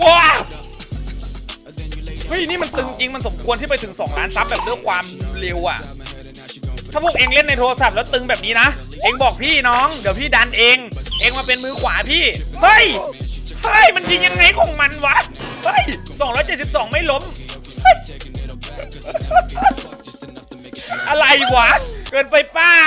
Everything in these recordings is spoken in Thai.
ว้าวเฮ้ยนี่มันตึงจริงมันสมควรที่ไปถึง 2 ล้านซับแบบด้วยความเร็วอะ ถ้าพวกเองเล่นในโทรศัพท์แล้วตึงแบบนี้นะ เองบอกพี่น้อง เดี๋ยวพี่ดันเอง เองมาเป็นมือขวาพี่ เฮ้ย เฮ้ย มันยิงยังไงของมันวะ เฮ้ย 272 ไม่ล้ม อะไรวะ เกินไปเปล่า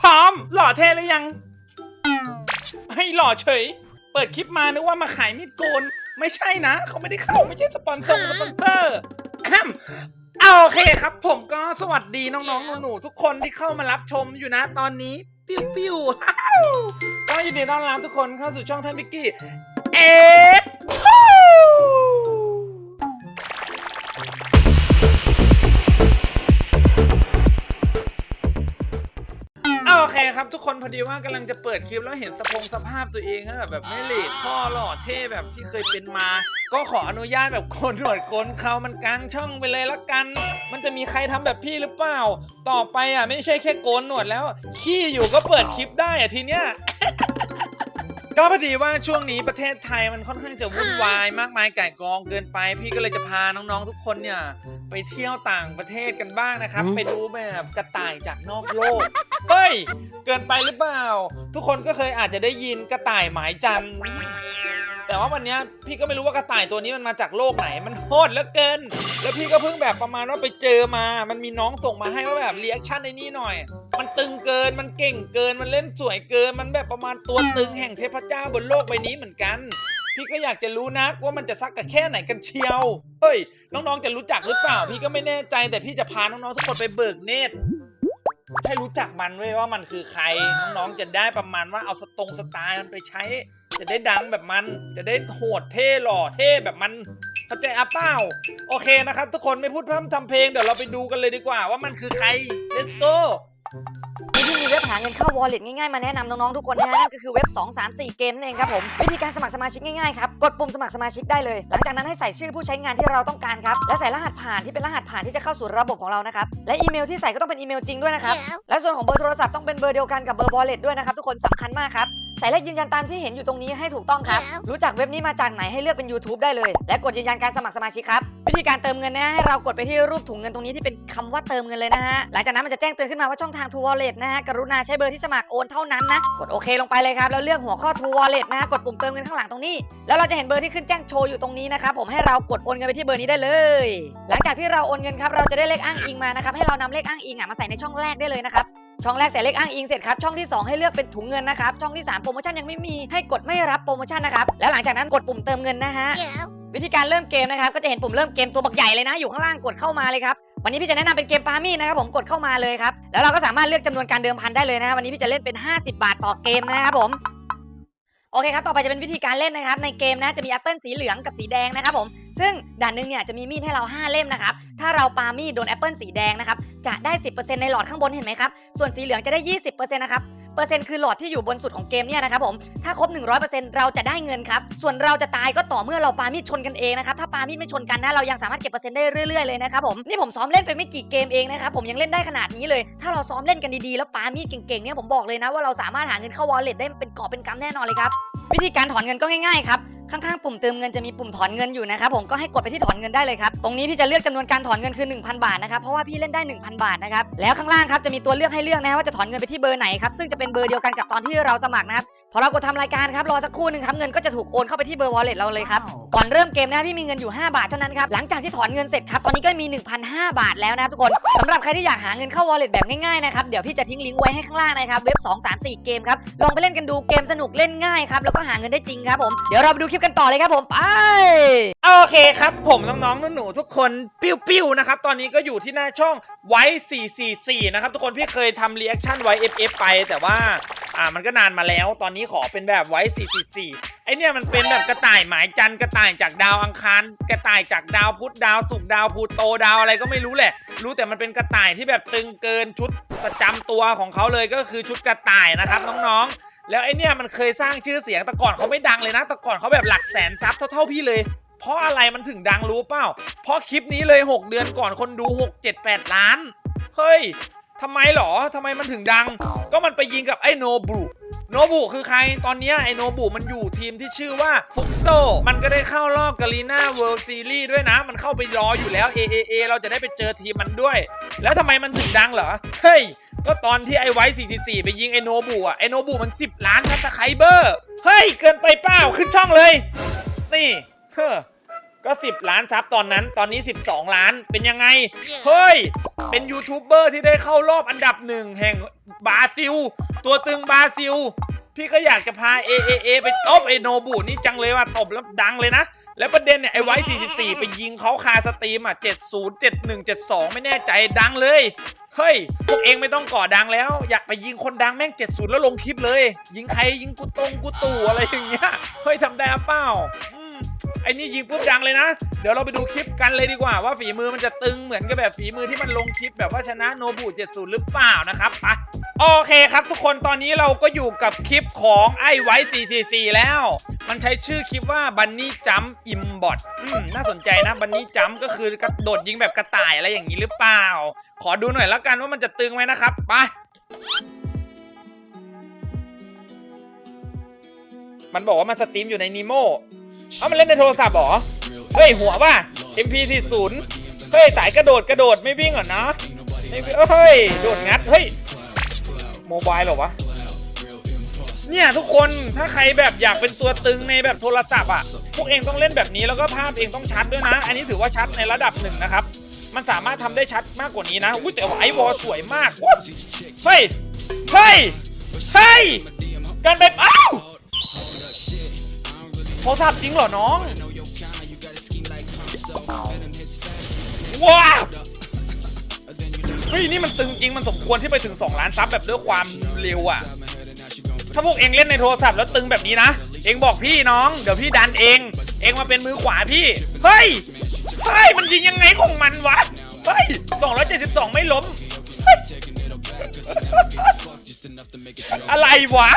พร้อม หล่อเท่หรือยัง ให้หล่อเฉย เปิดคลิปมานึกว่ามาขายมีดโกน ไม่ใช่นะ เขาไม่ได้เข้าไม่ใช่สปอนเซอร์สปอนเซอร์อ้ำเอาโอเคครับ ผมก็สวัสดีน้องๆหนูๆทุกคนที่เข้ามารับชมอยู่นะตอนนี้ ปิ้วปิ้วว้าวก็ยินดีต้อนรับทุกคนเข้าสู่ช่องท่านพิกกี้เอ็ด เคครับทุกคนพอดีว่ากำลังจะเปิดคลิปแล้วเห็นสะพงสภาพตัวเองฮะแบบไม่เลดพ่อหล่อเท่แบบที่เคยเป็นมา ก็ขออนุญาตแบบโกนหนวดโกนเขามันกลางช่องไปเลยละกัน มันจะมีใครทำแบบพี่หรือเปล่า ต่อไปอะไม่ใช่แค่โกนหนวดแล้วขี้อยู่ก็เปิดคลิปได้อะทีเนี้ย ก็พอดีว่าช่วงนี้ประเทศไทยมันค่อนข้างจะวุ่นวายมากมายไก่ายกองเกินไป พี่ก็เลยจะพาน้องๆทุกคนเนี่ยไปเที่ยวต่างประเทศกันบ้างนะครับไปดูแบบกระต่ายจากนอกโลกเฮ้ยเกินไปหรือเปล่า ทุกคนก็เคยอาจจะได้ยินกระต่ายหมายจันทร์แต่ว่าวันเนี้ยพี่ก็ไม่รู้ว่ากระต่ายตัวนี้มันมาจากโลกไหน มันโหดเหลือเกิน แล้วพี่ก็เพิ่งแบบประมาณว่าไปเจอมา มันมีน้องส่งมาให้ว่าแบบรีแอคชั่นในนี้หน่อย มันตึงเกินมันเก่งเกินมันเล่นสวยเกิน มันแบบประมาณตัวตึงแห่งเทพเจ้าบนโลกใบนี้เหมือนกัน พี่ก็อยากจะรู้นะว่ามันจะซักกับแค่ไหนกันเชียวเฮ้ยน้องๆจะรู้จักหรือเปล่า พี่ก็ไม่แน่ใจแต่พี่จะพาน้องๆทุกคนไปเบิกเนตรให้รู้จักมันเว้ยว่ามันคือใครน้องๆจะได้ประมาณว่าเอาสตรงสไตล์มันไปใช้ จะได้ดังแบบมัน จะได้โหดเท่หล่อเท่แบบมันเข้าใจอะเปล่าโอเคนะครับ ทุกคนไม่พูดพร่ำทำเพลงเดี๋ยวเราไปดูกันเลยดีกว่า ว่ามันคือใคร let's go วันนี้ พี่มีเว็บหาเงินเข้า wallet ง่ายๆ มาแนะนำน้องๆทุกคนนะฮะนั่นก็คือเว็บ 2 3 4 เกมนั่นเองครับผมวิธีการสมัครสมาชิกง่ายๆครับกดปุ่มสมัครสมาชิกได้เลย หลังจากนั้นให้ใส่ชื่อผู้ใช้งานที่เราต้องการครับและใส่รหัสผ่านที่เป็นรหัสผ่านที่จะเข้าสู่ระบบของเรานะครับและอีเมลที่ใส่ก็ต้องเป็นอีเมลจริงด้วยนะครับและส่วนของเบอร์โทรศัพท์ต้องเป็นเบอร์เดียวกันกับเบอร์ wallet ด้วยนะครับทุกคนสำคัญมากครับใส่เลขยืนยันตามที่เห็นอยู่ตรงนี้ให้ถูกต้องครับ รู้จักเว็บนี้มาจากไหนให้เลือกเป็น YouTube ได้เลย และกดยืนยันการสมัครสมาชิกครับ วิธีการเติมเงินนะฮะให้เรากดไปที่รูปถุงเงินตรงนี้ที่เป็นคำว่าเติมเงินเลยนะฮะหลังจากนั้นมันจะแจ้งเตือนขึ้นมาว่าช่องทาง True Wallet นะฮะกรุณาใช้เบอร์ที่สมัครโอนเท่านั้นนะกดโอเคลงไปเลยครับแล้วเลือกหัวข้อ True Wallet นะฮะกดปุ่มเติมเงินข้างหลังตรงนี้ แล้วเราจะเห็นเบอร์ที่ขึ้นแจ้งโชว์อยู่ตรงนี้นะครับผมให้เรากดโอนเงินไปที่เบอร์นี้ได้เลย หลังจากที่เราโอนเงินครับเราจะได้เลขอ้างอิงมานะครับให้เรานำเลขอ้างอิงอะมาใส่ในช่องแรกได้เลยนะครับช่องแรกใส่เลขอ้างอิงเสร็จครับช่องที่ 2 ให้เลือกเป็นถุงเงินนะครับช่องที่ 3 โปรโมชั่นยังไม่มีให้กดไม่รับโปรโมชั่นนะครับแล้วหลังจากนั้นกดปุ่มเติมเงินนะฮะ วิธีการเริ่มเกมนะครับก็จะเห็นปุ่มเริ่มเกมตัวบักใหญ่เลยนะ อยู่ข้างล่างกดเข้ามาเลยครับวันนี้พี่จะแนะนำเป็นเกมปามี่นะครับผมกดเข้ามาเลยครับแล้วเราก็สามารถเลือกจำนวนการเดิมพันได้เลยนะวันนี้พี่จะเล่นเป็น 50 บาทต่อเกมนะครับผมโอเคครับ ต่อไปจะเป็นวิธีการเล่นนะครับ ในเกมนะ จะมีแอปเปิลสีเหลืองกับสีแดงนะครับผม ซึ่งด่านหนึ่งเนี่ยจะมีมีดให้เรา 5 เล่มนะครับ ถ้าเราปามีดโดนแอปเปิลสีแดงนะครับ จะได้ 10%ในหลอดข้างบนเห็นไหมครับ ส่วนสีเหลืองจะได้ 20%นะครับเปอร์เซ็นต์คือหลอดที่อยู่บนสุดของเกมเนี่ยนะครับผม ถ้าครบ 100%เราจะได้เงินครับ ส่วนเราจะตายก็ต่อเมื่อเราปามีดชนกันเองนะครับ ถ้าปามีดไม่ชนกันนะเรายังสามารถเก็บเปอร์เซ็นต์ได้เรื่อยๆเลยนะครับผม นี่ผมซ้อมเล่นไปไม่กี่เกมเองนะครับผมยังเล่นได้ขนาดนี้เลย ถ้าเราซ้อมเล่นกันดีๆ แล้วปามีดเก่งๆเนี่ยผมบอกเลยนะว่าเราสามารถหาเงินเข้าวอลเล็ตได้เป็นกอบเป็นกำแน่นอนเลยครับวิธีการถอนเงินก็ง่ายๆครับ ข้างๆปุ่มเติมเงินจะมีปุ่มถอนเงินอยู่นะครับผมก็ให้กดไปที่ถอนเงินได้เลยครับตรงนี้พี่จะเลือกจำนวนการถอนเงินคือ 1,000 บาทนะครับเพราะว่าพี่เล่นได้ 1,000 บาทนะครับแล้วข้างล่างครับจะมีตัวเลือกให้เลือกนะว่าจะถอนเงินไปที่เบอร์ไหนครับซึ่งจะเป็นเบอร์เดียวกันกับตอนที่เราสมัครนะครับพอเรากดทำรายการครับรอสักครู่หนึ่งครับเงินก็จะถูกโอนเข้าไปที่เบอร์ wallet เราเลยครับก่อนเริ่มเกมนะพี่มีเงินอยู่ 5 บาทเท่านั้นครับหลังจากที่ถอนเงินเสร็จครับตอนนี้ก็มี 1,005 บาทแล้วนะครับทุกคนสำหรับใครที่อยากหาเงินเข้า wallet แบบง่ายๆนะครับเดี๋ยวพี่จะทิ้งลิงก์ไว้ให้ข้างล่างนะครับเว็บ2 3 4 เกมครับลองไปเล่นกันดูเกมสนุกเล่นง่ายครับแล้วก็หาเงินได้จริงครับผมเดี๋ยวเราไปดูคลิปกันต่อเลยครับผมไป โอเคครับ ผมน้องๆหนูๆทุกคนปิ้วๆนะครับ ตอนนี้ก็อยู่ที่หน้าช่องไว้ 444 นะครับ ทุกคนพี่เคยทำรีแอคชั่นไว้ FF ไป แต่ว่าอ่ามันก็นานมาแล้ว ตอนนี้ขอเป็นแบบไว้ 444 ไอเนี่ยมันเป็นแบบกระต่ายหมายจันทร์กระต่ายจากดาวอังคาร กระต่ายจากดาวพุธดาวศุกร์ดาวพลูโตดาวอะไรก็ไม่รู้แหละ รู้แต่มันเป็นกระต่ายที่แบบตึงเกินชุดประจำตัวของเขาเลยก็คือชุดกระต่ายนะครับน้องๆ แล้วไอเนี่ยมันเคยสร้างชื่อเสียงแต่ก่อนเขาไม่ดังเลยนะแต่ก่อนเขาแบบหลักแสนซับเท่าๆพี่เลย เพราะอะไรมันถึงดังรู้เปล่า เพราะคลิปนี้เลย 6 เดือนก่อนคนดู 6 7 8 ล้าน เฮ้ย ทำไมหรอทำไมมันถึงดัง ก็มันไปยิงกับไอ้โนบุโนบุคือใครตอนนี้ไอ้โนบุมันอยู่ทีมที่ชื่อว่าฟุกโซ มันก็ได้เข้ารอบกาลีนาเวิลด์ซีรีส์ด้วยนะ มันเข้าไปรออยู่แล้ว AAA เราจะได้ไปเจอทีมมันด้วย แล้วทำไมมันถึงดังเหรอ เฮ้ย ก็ตอนที่ไอไว้ 44 ไปยิงไอโนบุอะไอโนบุมัน 10 ล้านซับสไคเบอร์ เฮ้ย เกินไปเปล่า ขึ้นช่องเลย นี่เฮ้อ ก็ 10 ล้านซับตอนนั้น ตอนนี้ 12 ล้าน เป็นยังไง เฮ้ย เป็นยูทูบเบอร์ที่ได้เข้ารอบอันดับหนึ่งแห่งบราซิล ตัวตึงบราซิล พี่ก็อยากจะพา AAA ไปตบไอโนบุนี่จังเลยว่าตบแล้วดังเลยนะ แล้วประเด็นเนี่ยไอไว้ 44 ไปยิงเขาคาสตรีมอะ 70 71 72 ไม่แน่ใจดังเลย เฮ้ย พวกเองไม่ต้องก่อดังแล้ว อยากไปยิงคนดังแม่ง 70 แล้วลงคลิปเลย ยิงใครยิงกูตรงกูตู่อะไรอย่างเงี้ย เฮ้ยทำได้หรือเปล่าอืม ไอ้นี่ยิงปุ๊บดังเลยนะ เดี๋ยวเราไปดูคลิปกันเลยดีกว่า ว่าฝีมือมันจะตึงเหมือนกับแบบฝีมือที่มันลงคลิปแบบว่าชนะโนบุ70 หรือเปล่านะครับไปะโอเคครับทุกคนตอนนี้เราก็อยู่กับคลิปของไอ้ไว้ 444 แล้ว มันใช้ชื่อคลิปว่าบันนี่จัมอิมบอทน่าสนใจนะบันนี่จัมก็คือกระโดดยิงแบบกระต่ายอะไรอย่างนี้หรือเปล่า ขอดูหน่อยแล้วกันว่ามันจะตึงไหมนะครับไปมันบอกว่ามันสตรีมอยู่ในนีโม เอามันเล่นในโทรศัพท์หรอ เฮ้ยหัวว่ะ MP40 เฮ้ยสายกระโดดกระโดดไม่วิ่งเหรอนะไม่เฮ้ยโดดงัดเฮ้ยโมบายเหรอวะ เนี่ยทุกคนถ้าใครแบบอยากเป็นตัวตึงในแบบโทรศัพท์อะ พวกเองต้องเล่นแบบนี้แล้วก็ภาพเองต้องชัดด้วยนะ อันนี้ถือว่าชัดในระดับหนึ่งนะครับมันสามารถทำได้ชัดมากกว่านี้นะอุ้ยแต่ว่าไอวอลสวยมากเฮ้ย เฮ้ย เฮ้ย กันแบบอ้าว โทรศัพท์จริงเหรอน้องว้าวเฮ้ยนี่มันตึงจริงมันสมควรที่ไปถึง 2 ล้านซับแบบด้วยความเร็วอะถ้าพวกเองเล่นในโทรศัพท์แล้วตึงแบบนี้นะ เองบอกพี่น้อง เดี๋ยวพี่ดันเอง เองมาเป็นมือขวาพี่ เฮ้ย เฮ้ย มันยิงยังไงของมันวะ เฮ้ย 272 ไม่ล้ม อะไรวะ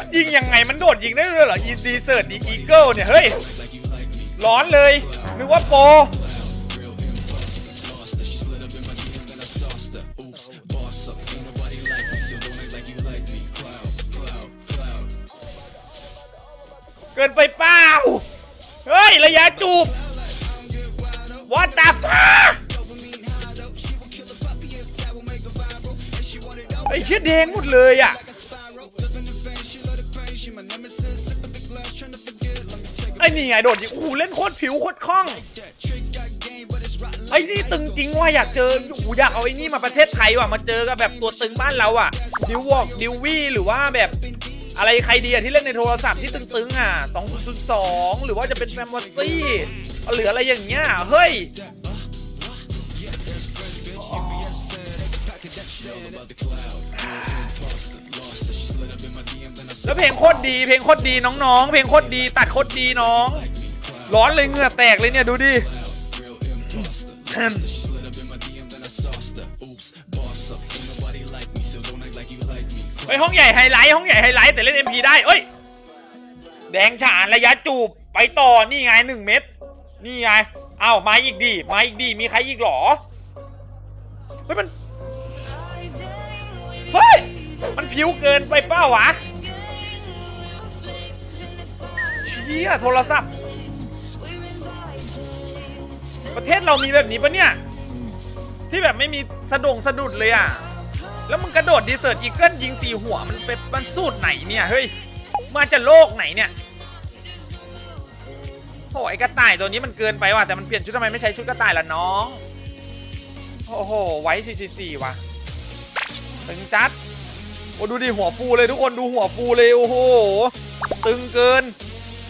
มันยิงยังไงมันโดดยิงได้ด้วยเหรอ e ีเซิร์ดอีอีเกิลเนี่ย เฮ้ย ร้อนเลย นึกว่าโปรเกินไปเปล่า เฮ้ย ระยะจูบ What the fuck ไอ้เชี่ยแดงหมดเลยอะ ไอ้นี่ไงโดดยิงโอ้โหเล่นโคตรผิวโคตรคล่อง ไอ้นี่ตึงจริงว่ะอยากเจอโอ้โหอยากเอาไอ้นี่มาประเทศไทยว่ะมาเจอกับแบบตัวตึงบ้านเราอะดิววอกดิววี่หรือว่าแบบอะไรใครดีอะที่เล่นในโทรศัพท์ที่ตึงๆอะ2002หรือว่าจะเป็นแฟมวอซี่หรืออะไรอย่างเงี้ยเฮ้ย แล้วเพลงโคตรดี เพลงโคตรดีน้องๆ เพลงโคตรดีตัดโคตรดีน้อง ร้อนเลยเหงื่อแตกเลยเนี่ยดูดิเฮ้ยห้องใหญ่ไฮไลท์ห้องใหญ่ไฮไลท์แต่เล่น MP ได้เอ้ย แดงฉานระยะจูบไปต่อนี่ไงหนึ่งเม็ดนี่ไงเอ้ามาอีกดีมาอีกดีมีใครอีกหรอเฮ้ยมันเฮ้ยมันผิวเกินไปเป้าวะ เชี่ยโทรศัพท์ ประเทศเรามีแบบนี้ปะเนี่ย ที่แบบไม่มีสะดงสะดุดเลยอะ แล้วมึงกระโดดดีเซิร์ตอีเกิลยิงตีหัวมันเป็นมันสูตรไหนเนี่ย เฮ้ย มาจะโลกไหนเนี่ยโอ้ไอ้กระต่ายตัวนี้มันเกินไปว่ะแต่มันเปลี่ยนชุดทำไมไม่ใช้ชุดกระต่ายล่ะน้อง โอ้โห ไว้444ว่ะตึงจัด โอ้ดูดิหัวฟูเลยทุกคนดูหัวฟูเลยโอ้โห ตึงเกิน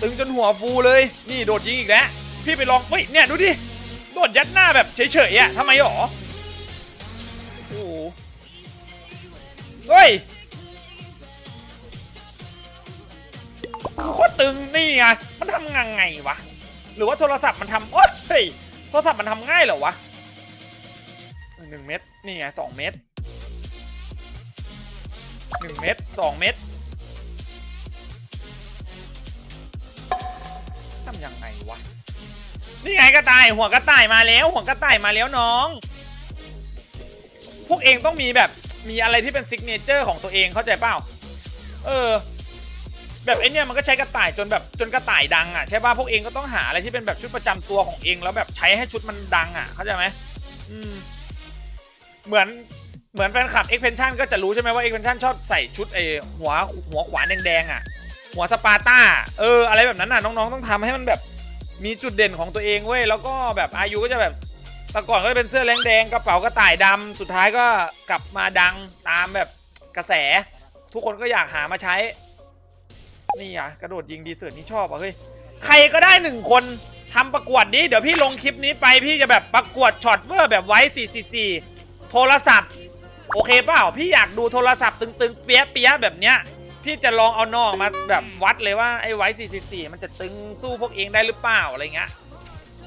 ตึงจนหัวฟูเลย นี่โดดยิงอีกแล้ว พี่ไปลองเฮ้ยเนี่ยดูดิ โดดยัดหน้าแบบเฉยๆอะทำไมหรอ โอ้เฮ้ยโคตรตึงนี่ไง มันทำยังไงวะ หรือว่าโทรศัพท์มันทำโอ๊ยเฮ้ยโทรศัพท์มันทำง่ายเหรอวะหนึ่งเม็ดนี่ไงสองเม็ดหนึ่งเม็ดสองเม็ด ยังไงวะ นี่ไงกระต่ายหัวกระต่ายมาแล้ว หัวกระต่ายมาแล้วน้อง พวกเองต้องมีแบบมีอะไรที่เป็นซิกเนเจอร์ของตัวเองเข้าใจเปล่า เออ แบบไอเนี่ยมันก็ใช้กระต่ายจนแบบจนกระต่ายดังอะใช่ป่ะพวกเองก็ต้องหาอะไรที่เป็นแบบชุดประจำตัวของเองแล้วแบบใช้ให้ชุดมันดังอะเข้าใจไหมอืม เหมือนเหมือนแฟนคลับเอ็กเพนชั่นก็จะรู้ใช่ไหมว่าเอ็กเพนชั่นชอบใส่ชุดไอหัวหัวขวานแดงๆอะ หัวสปาร์ต้า เออ อะไรแบบนั้นน่ะน้องๆต้องทำให้มันแบบมีจุดเด่นของตัวเองเว้ยแล้วก็แบบอายุก็จะแบบแต่ก่อนก็จะเป็นเสื้อแดงๆกระเป๋ากระต่ายดำสุดท้ายก็กลับมาดังตามแบบกระแส ทุกคนก็อยากหามาใช้ นี่อะกระโดดยิงดีเสือนี่ชอบอะเฮ้ยใครก็ได้หนึ่งคนทำประกวดนี้เดี๋ยวพี่ลงคลิปนี้ไปพี่จะแบบประกวดช็อตเวอร์แบบไว้444โทรศัพท์ โอเคเปล่าพี่อยากดูโทรศัพท์ตึงๆ เปียะเปียะแบบเนี้ย พี่จะลองเอานองมาแบบวัดเลยว่าไอ้ไว้44 มันจะตึงสู้พวกเองได้หรือเปล่าอะไรเงี้ย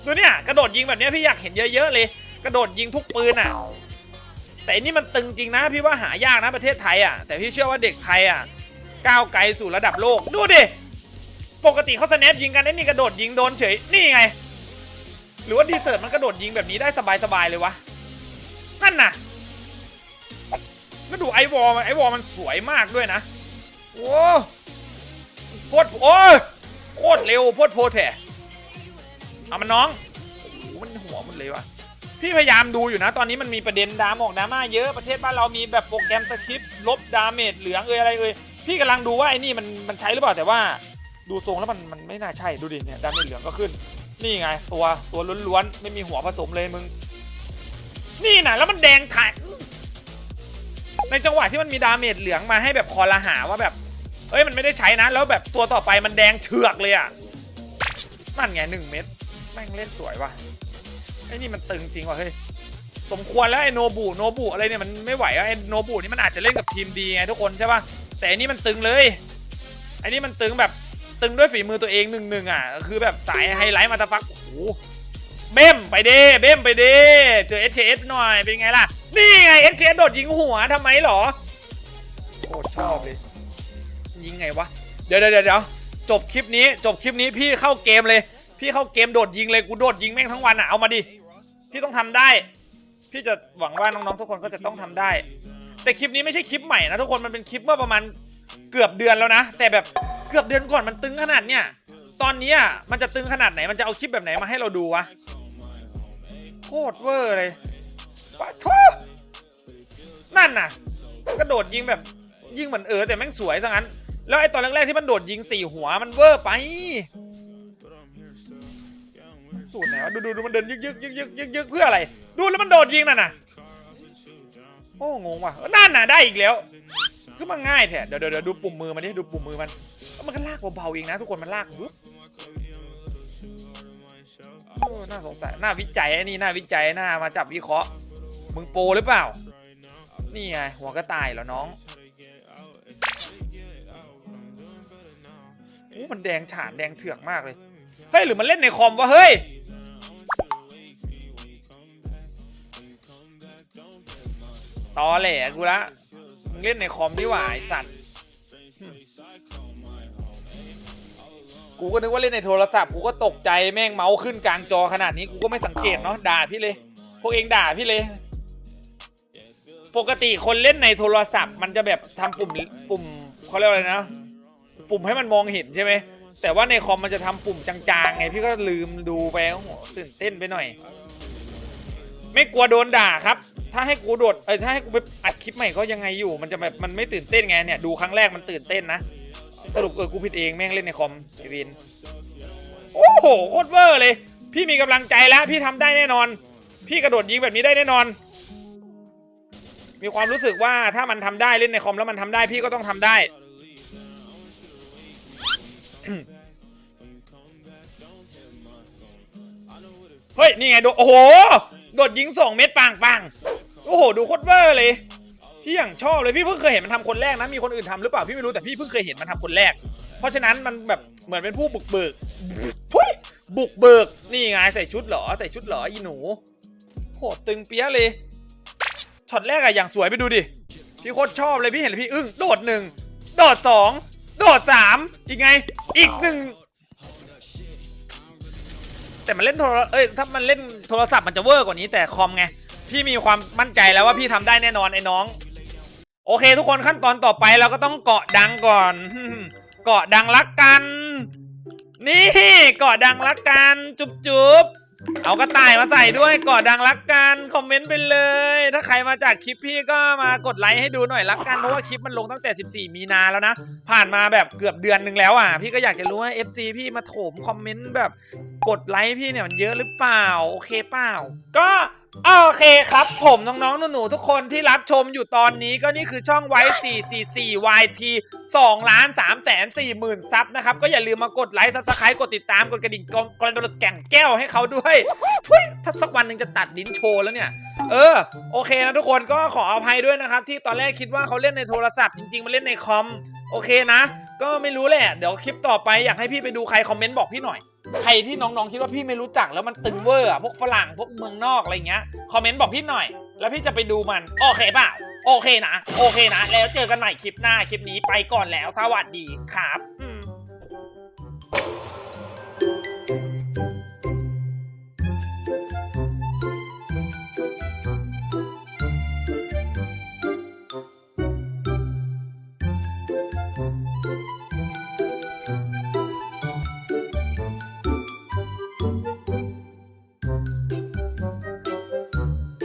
ดูเนี่ยกระโดดยิงแบบเนี้ยพี่อยากเห็นเยอะๆเลย กระโดดยิงทุกปืนอะ แต่อันนี่มันตึงจริงนะ พี่ว่าหายากนะประเทศไทยอะแต่พี่เชื่อว่าเด็กไทยอะก้าวไกลสู่ระดับโลกดูดิปกติเขาสแนปยิงกันไอ้นี่กระโดดยิงโดนเฉยนี่ไง หรือว่าดีเซิร์ตมันกระโดดยิงแบบนี้ได้สบายๆเลยวะนั่นน่ะก็ดูไอวอลไอวอลมันสวยมากด้วยนะ โอ้โคตรโอ้ยโคตรเร็วโคตรโพแทเอามันน้องโอ้โหมันหัวมันเลยวะพี่พยายามดูอยู่นะ ตอนนี้มันมีประเด็นดามออกดราม่าเยอะประเทศบ้านเรามีแบบโปรแกรมสคริปต์ลบดาเมจเหลืองเอยอะไรเอยพี่กำลังดูว่าไอ้นี่มันมันใช้หรือเปล่าแต่ว่า ดูทรงแล้วมันมันไม่น่าใช่ดูดิเนี่ยดาเมจเหลืองก็ขึ้น นี่ไง ตัวตัวล้วนๆไม่มีหัวผสมเลยมึง นี่นะแล้วมันแดงถ่ายในจังหวะที่มันมีดาเมจเหลืองมาให้แบบคอละหาว่าแบบ เอ้ยมันไม่ได้ใช้นะ แล้วแบบตัวต่อไปมันแดงเถือกเลยอะนั่นไงหนึ่งเม็ดแม่งเล่นสวยว่ะไอ้นี่มันตึงจริงว่ะเฮ้ยสมควรแล้วไอ้โนบุโนบุอะไรเนี่ยมันไม่ไหวอะไอ้โนบุนี่มันอาจจะเล่นกับทีมดีไงทุกคนใช่ป่ะแต่อันนี้มันตึงเลยไอ้นี่มันตึงแบบตึงด้วยฝีมือตัวเองหนึ่งหนึ่งอะคือแบบสายไฮไลท์มาตะฟักโอ้โหเบ้มไปเด้เบ้มไปเด้เจอ SKS หน่อยเป็นไงล่ะ นี่ไง SKS โดดยิงหัวทำไมหรอโคตรชอบเลย ยิงไงวะ เดี๋ยวเดี๋ยวเดี๋ยวจบคลิปนี้จบคลิปนี้พี่เข้าเกมเลย พี่เข้าเกมโดดยิงเลยกูโดดยิงแม่งทั้งวันอะเอามาดิพี่ต้องทำได้ พี่จะหวังว่าน้องๆทุกคนก็จะต้องทำได้ แต่คลิปนี้ไม่ใช่คลิปใหม่นะทุกคนมันเป็นคลิปเมื่อประมาณเกือบเดือนแล้วนะ แต่แบบเกือบเดือนก่อนมันตึงขนาดเนี้ยตอนนี้มันจะตึงขนาดไหนมันจะเอาคลิปแบบไหนมาให้เราดูวะโคตรเวอร์เลยปะทุนั่นน่ะกระโดดยิงแบบยิงเหมือนเออแต่แม่งสวยซะงั้น แล้วไอตอนแรกๆที่มันโดดยิงสี่หัวมันเวอร์ไป สูตรไหนวะดูดูดูมันเดินยึกยึกยึกยึกยึกยึกเพื่ออะไร ดูแล้วมันโดดยิงนั่นน่ะโอ้งงว่ะนั่นน่ะได้อีกแล้วคือมันง่ายแท้เดี๋ยวเดี๋ยวเดี๋ยวดูปุ่มมือมันดิดูปุ่มมือมันมันก็ลากเบาๆเองนะ ทุกคนมันลากปุ๊บเออน่าสงสัยน่าวิจัยไอ้นี่น่าวิจัยน่ามาจับวิเคราะห์มึงโปรหรือเปล่า นี่ไงหัวกระต่ายเหรอน้อง โอ้มันแดงฉานแดงเถือกมากเลย เฮ้ย หรือมันเล่นในคอมวะ เฮ้ย ตอแหลกูละ มึงเล่นในคอมดีกว่าไอสัตว์ กูก็นึกว่าเล่นในโทรศัพท์ กูก็ตกใจแม่งเมาส์ขึ้นกลางจอขนาดนี้ กูก็ไม่สังเกตเนาะ ด่าพี่เลย พวกเองด่าพี่เลยปกติคนเล่นในโทรศัพท์มันจะแบบทำปุ่มปุ่มเขาเรียกอะไรนะ ปุ่มให้มันมองเห็นใช่ไหมแต่ว่าในคอมมันจะทำปุ่มจางๆไงพี่ก็ลืมดูไปโอ้โหตื่นเต้นไปหน่อย ไม่กลัวโดนด่าครับ ถ้าให้กูโดดเออถ้าให้กูไปอัดคลิปใหม่ก็ยังไงอยู่ มันจะแบบมันไม่ตื่นเต้นไงเนี่ยดูครั้งแรกมันตื่นเต้นนะสรุปเออกูผิดเองแม่งเล่นในคอมไอวินโอ้โหโคตรเวอร์เลย พี่มีกำลังใจแล้ว พี่ทำได้แน่นอน พี่กระโดดยิงแบบนี้ได้แน่นอน มีความรู้สึกว่าถ้ามันทำได้เล่นในคอมแล้วมันทำได้พี่ก็ต้องทำได้ เฮ้ย นี่ไงโดโอ้โห โดดยิงสองเม็ดปังปังโอ้โห ดูโคตรเวอร์เลย พี่อย่างชอบเลย พี่เพิ่งเคยเห็นมันทำคนแรกนะ มีคนอื่นทำหรือเปล่าพี่ไม่รู้แต่พี่เพิ่งเคยเห็นมันทำคนแรก เพราะฉะนั้นมันแบบเหมือนเป็นผู้บุกเบิกพุ้ยบุกเบิก นี่ไงใส่ชุดเหรอ ใส่ชุดเหรออีหนู โหตึงเปี้ยเลย ช็อตแรกอะอย่างสวยไปดูดิ พี่โคตรชอบเลยพี่เห็นแล้วพี่อึ้ง โดดหนึ่ง โดดสอง โดดสามอีกไง อีกหนึ่งแต่มันเล่นโทรเอ้ยถ้ามันเล่นโทรศัพท์มันจะเวอร์กว่านี้แต่คอมไง พี่มีความมั่นใจแล้วว่าพี่ทำได้แน่นอนไอ้น้อง โอเค ทุกคนขั้นตอนต่อไปเราก็ต้องเกาะดังก่อน เกาะดังรักกัน นี่เกาะดังรักกัน จุ๊บจุ๊บ เอากระต่ายมาใส่ด้วยกอดดังรักกันคอมเมนต์ไปเลย ถ้าใครมาจากคลิปพี่ก็มากดไลค์ให้ดูหน่อยรักกันเพราะว่าคลิปมันลงตั้งแต่ 14 มีนาแล้วนะ ผ่านมาแบบเกือบเดือนหนึ่งแล้วอะพี่ก็อยากจะรู้ว่า FC พี่มาโถมคอมเมนต์แบบกดไลค์พี่เนี่ยมันเยอะหรือเปล่าโอเคเปล่าก็ โอเคครับผมน้องๆ หนูๆ ทุกคนที่รับชมอยู่ตอนนี้ก็นี่คือช่องไว้444 YT 2ล้าน3แสน4หมื่นซับนะครับ ก็อย่าลืมมากดไลค์ซับสไครต์กดติดตามกดกระดิ่งกองกระโดดแก่งแก้วให้เขาด้วยทุยถ้าสักวันหนึ่งจะตัดลิ้นโชว์แล้วเนี่ย เออ โอเคนะทุกคนก็ขออภัยด้วยนะครับ ที่ตอนแรกคิดว่าเขาเล่นในโทรศัพท์จริงๆ มันเล่นในคอม โอเคนะ ก็ไม่รู้แหละ เดี๋ยวคลิปต่อไปอยากให้พี่ไปดูใครคอมเมนต์บอกพี่หน่อย ใครที่น้องๆคิดว่าพี่ไม่รู้จักแล้วมันตึงเวอร์อะพวกฝรั่งพวกเมืองนอกอะไรเงี้ยคอมเมนต์บอกพี่หน่อย แล้วพี่จะไปดูมัน โอเคเปล่าโอเคนะ โอเคนะ แล้วเจอกันใหม่คลิปหน้าคลิปนี้ไปก่อนแล้วสวัสดีครับ